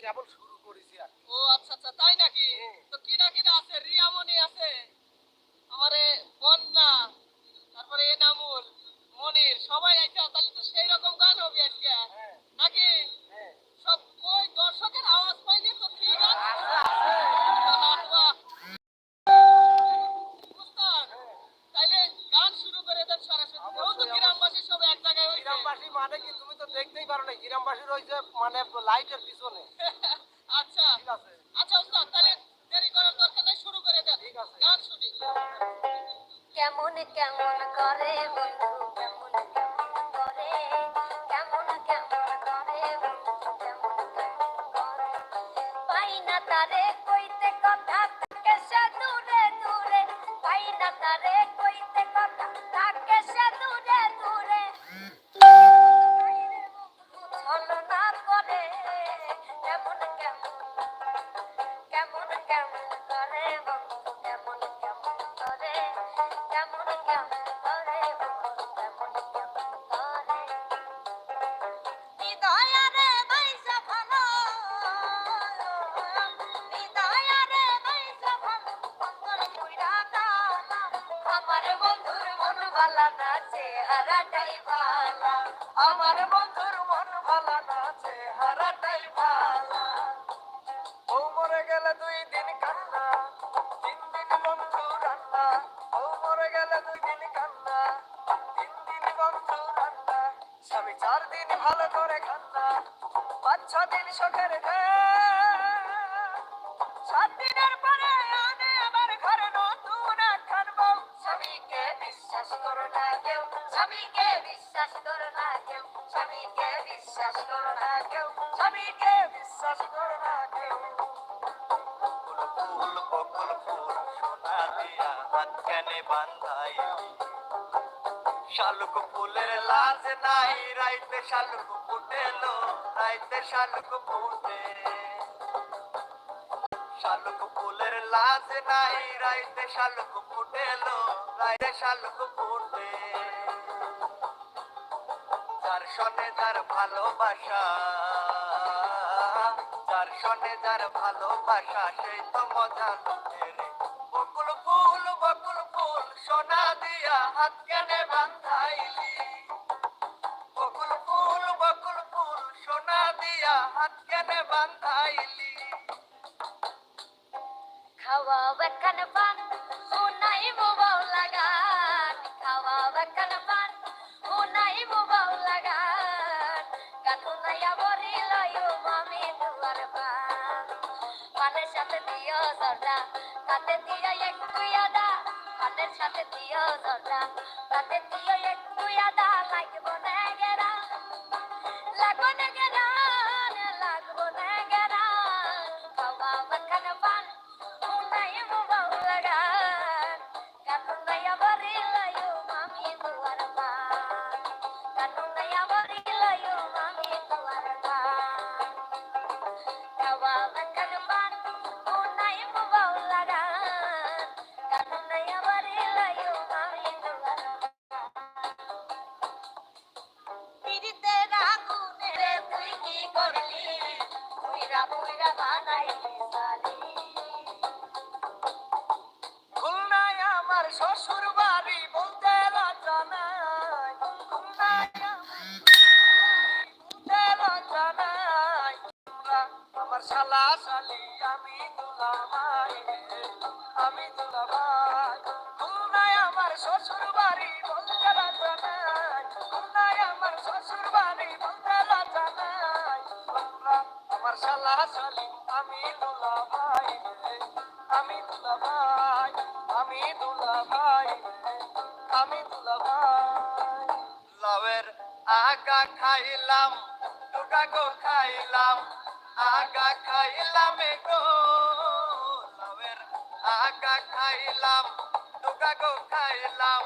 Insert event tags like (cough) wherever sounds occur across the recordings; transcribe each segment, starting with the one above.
কেবল শুরু করেছি আর ও আচ্ছা আচ্ছা তাই নাকি হুম। তো কিনা কিনা আছে রিয়ামণি আছে আমারে বন্যা তারপরে এনামুল মনির সবাই আইছে তাহলে তো সেই রকম গান হবে আজকে হ্যাঁ নাকি হ্যাঁ সব কই দর্শকের আওয়াজ পাইনি তো কি গান আছে, আছে। বাহ। উস্তাদ, তাইলে গান শুরু করে দেন সরাসরি যেহেতু অবশ্যই, গ্রামবাসী সব এক জায়গায় হইছে গ্রামবাসী মানে কি তুমি তো দেখতেই পারো না গ্রামবাসী রয়েছে মানে লাইটের পিছনে। (laughs) আচ্ছা। ঠিক আছে। আচ্ছা উস্তাদ তাহলে দেরি করার দরকার নাই শুরু করে দেন। ঠিক আছে। গান শুনি। কেমন কেমন করে বন্ধু কেমন কেমন করে কেমন কেমন করে বন্ধু কেমন কেমন করে। পাই না তারে কইতে কথা থাকে সে দূরে দূরে। পাই না তারে কইতে কথা আমার বন্ধুর মন ভালা না, চেহারাটাই ভালা। আমার বন্ধুর মন ভালো না, চেহারাটাই ভালো। ও মরে গেলে দুই দিন কান্না, তিন দিন বন্ধু রান্না। ও মরে গেলে দুই দিন কান্না, তিন দিন বন্ধু রান্না। স্বামী চার দিন ভালো করে খান্না। পাঁচ, ছ দিন শখের সাত বিশ্বাস করো না কেউ স্বামীকে বিশ্বাস করো না কেউ, স্বামীকে বিশ্বাস করো না কেউ, স্বামীকে বিশ্বাস করো না কেউ। শালুক ফুলের লাজ নাই, রাইতে শালুক ফুটেলো, রাইতে শালুক ফুটে। শালুক ফুলের লাজ নাই, রাইতে শালুক ফুটে যার ভালোবাসা যার ভালোবাসা সেই তো মজা লুটে রে। বকুল ফুল বকুল ফুল, সোনা দিয়া হাত কেনে বান্ধাইলি বকুল ফুল বকুল ফুল, সোনা দিয়া হাত কেনে বান্ধাইলি খাওয়া বেকান তাতে দিয়া একটু আদা পানের সাথে দিও জর্দা তাতে দিও একটু আদা শালা আমি দুলাভাই আমি দুলাভাই। খুলনায় আমার শ্বশুর বাড়ি বলতে লজ্জা নাই খুলনায় আমার শ্বশুর বাড়ি বলতে লজ্জা নাই। আমার শালা শালি, আমি দুলাভাই আমি দুলাভাই, আমি আমি দুলাভাই। লাউয়ের আগা খাইলাম টুকা গো খাইলাম আগা খাইলাম গো, লাউয়ের আগা খাইলাম টুকা গো খাইলাম,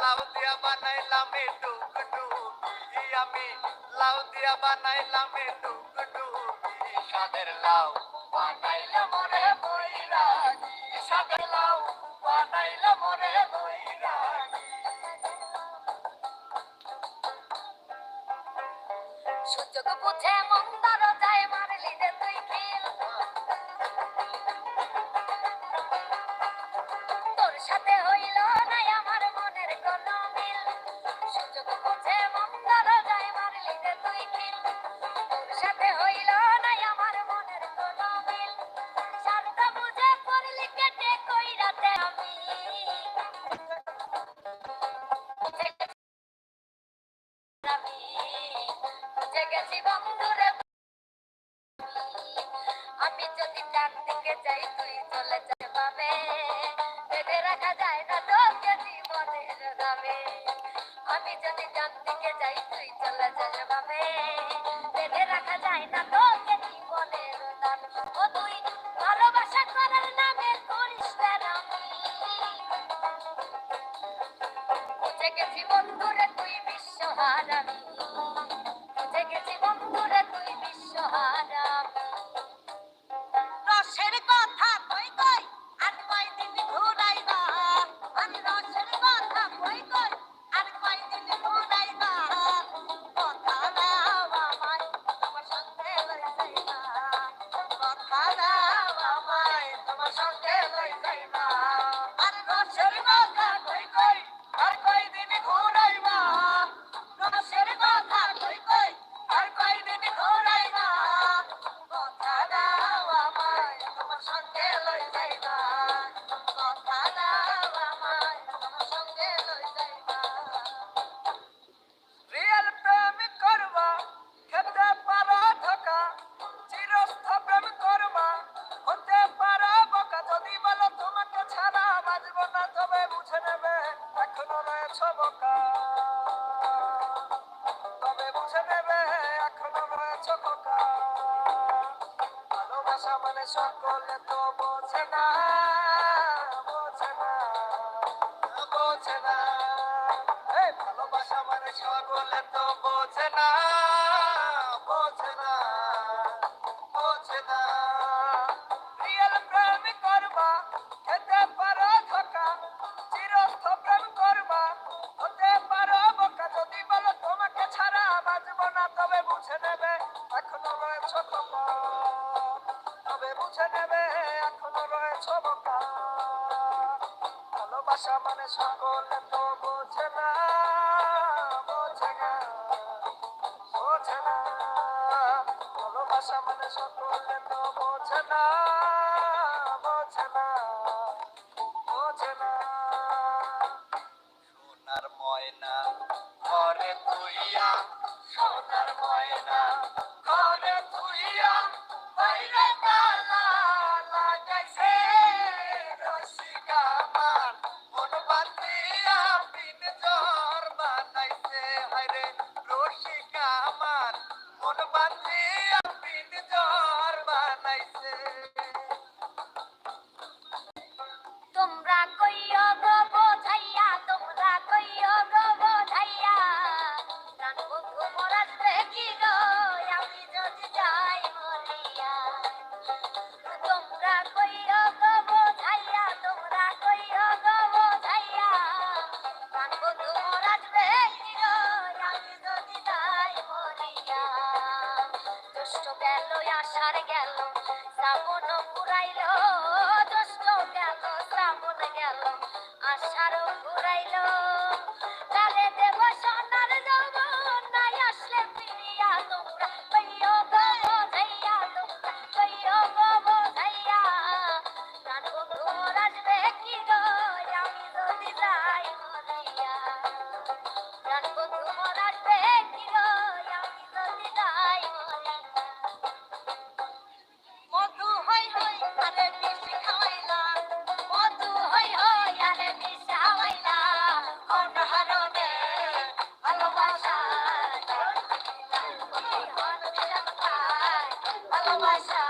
লাউ দিয়া বানাইলাম টুক টুকি আমি লাউ দিয়া বানাইলাম টুক টুকি সাদের লাউ বানাইলাম রে বৈরাগী সাদের লাউ বানাইলাম রে বৈরাগী সুযোগ বুঝে মন্দার যায় মারলি যে তুই কিল তোর সাথে হইল নাই আমার মনের কোন মিল। সুযোগ বুঝে মন্দার যায় মারলি যে তুই কিল তোর সাথে হইল নাই আমার মনের কোন মিল। স্বার্থ বুঝে করলি কেটে কইরাতে আমি। আমি। গেছি বন্ধুরে। আমি যদি ডান দিকে যাই, তুই চলে যাবে বেঁধে রাখা যায় না তোকে জীবনের দামে আমি যদি ডান দিকে যাই, তুই চলে রাখা যায় না তোকে জীবনের দামে ও তুই, ভালোবাসা করার নামে করিস আমি বুঝে গেছি বন্ধুরে, তুই বিশ্ব হারামি দেখেছি বন্ধুরা তুই বিশ্বহারা তবে বুঝে নেবে এখনও রয়েছ কোকা ভালোবাসা মানে সকলে তো বোঝে না বোঝে না বোঝে না। ভালোবাসা মানে সকলে তো বোঝে না। পুইয়া সোনার ময়না ঘরে পুইয়া বাইরে তার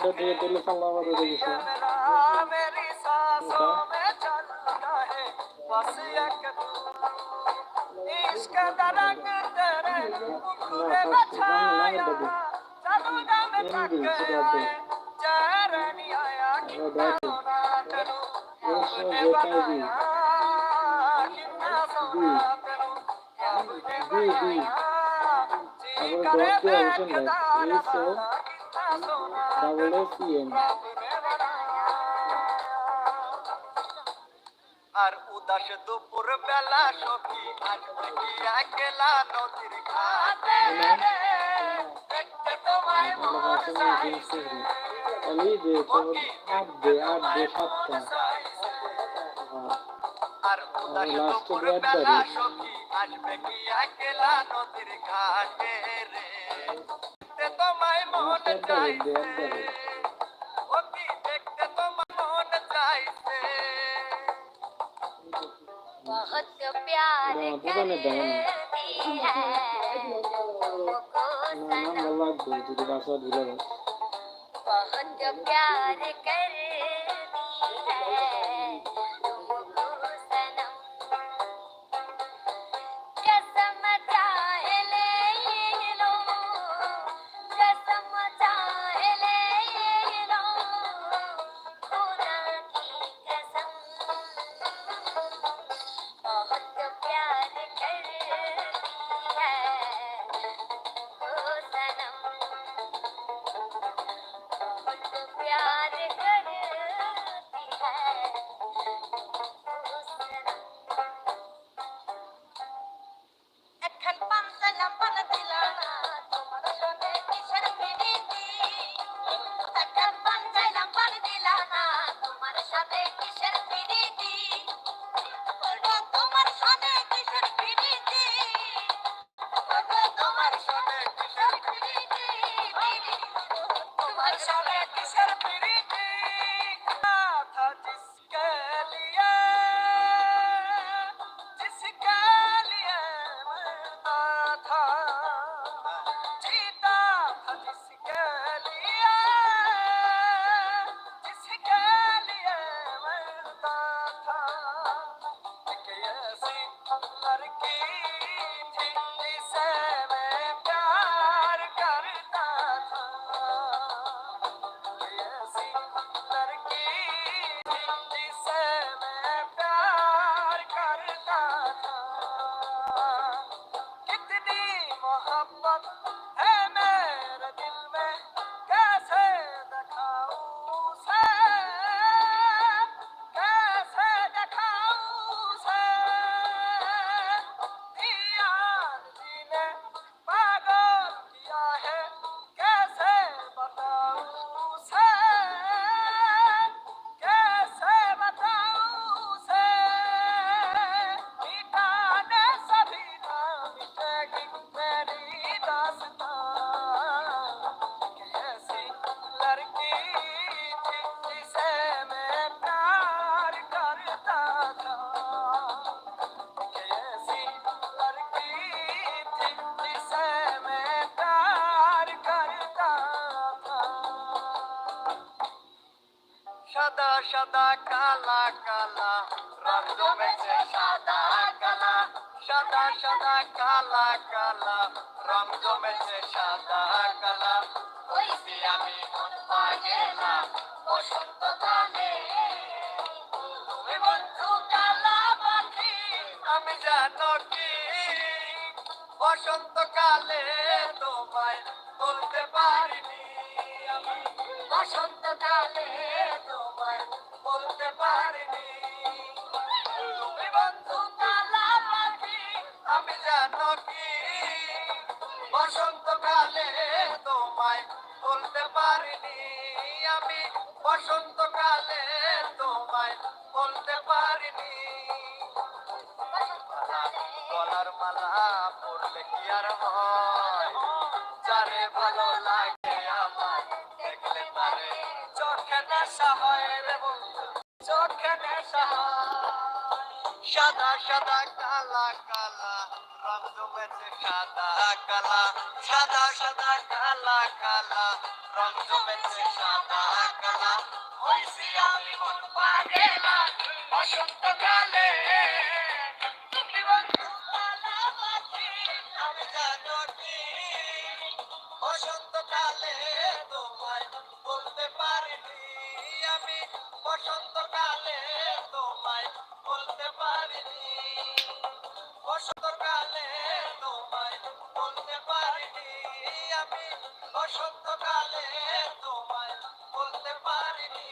ऑर्डर दिए दिल सल्लाह वाले दिए से मेरी सांसों में चलता है बस एक इश्क का रंग तेरे मुकुरे में छाया चलूंगा मैं थक गया है चेहरा नहीं आया कितना रोना करूं मुझे बताया कितना सोना करूं क्या मुझे बताया जी करे बैठ के दाना ডাবল সিএন আর উদাস দুপুর বেলা সখী আসবে কি একলা নদীর ঘাটে? দেখতে তোমায় মন চাইছে। অলি দে তোর আট দে সাতটা আর উদাস দুপুর বেলা সখী আসবে কি একলা নদীর ঘাটে রে? তোমায় মন ব্যাট বাড়ি, চাইছে ব্যাট বাড়ি। ও কি দেখতে তোমার মন চাইছে बहुत प्यार हाँ, पता नहीं था, करती है तुमको না নাম सनम ভালো লাগবে যদি বাসা ভুলে যাস बहुत प्यार करती 啦啦啦啦啦。Aman her সাদা কালা কালা রং জমেছে সাদা কালা। সাদা সাদা কালা কালা রং জমেছে সাদা কালা। হইছি আমি মন পাগেলা বসন্তকালে তুমি বন্ধু কালা পাখি, আমি জানো কি? বসন্তকালে তোমায় বলতে পারিনি আমি। বসন্তকালে তোমায় বলতে পারিনি। তুমি বন্ধু আমি জানো বসন্তকালে তোমায় বলতে পারিনি। আমি বসন্তকালে তোমায় বলতে পারিনি। সাদা কালা কালা রং জমেছে সাদা কালা সাদা সাদা কালা কালা রং জমেছে সাদা কালা হইছি আমি মন পাগেলা বসন্তকালে অসত্যকালে তোমায় বলতে পারিনি।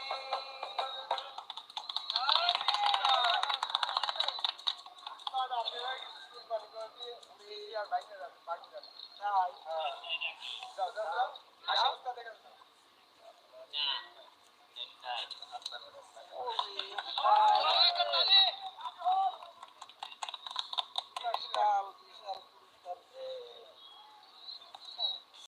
আর বাইরে রাখ বাইরে রাখ যাও যাও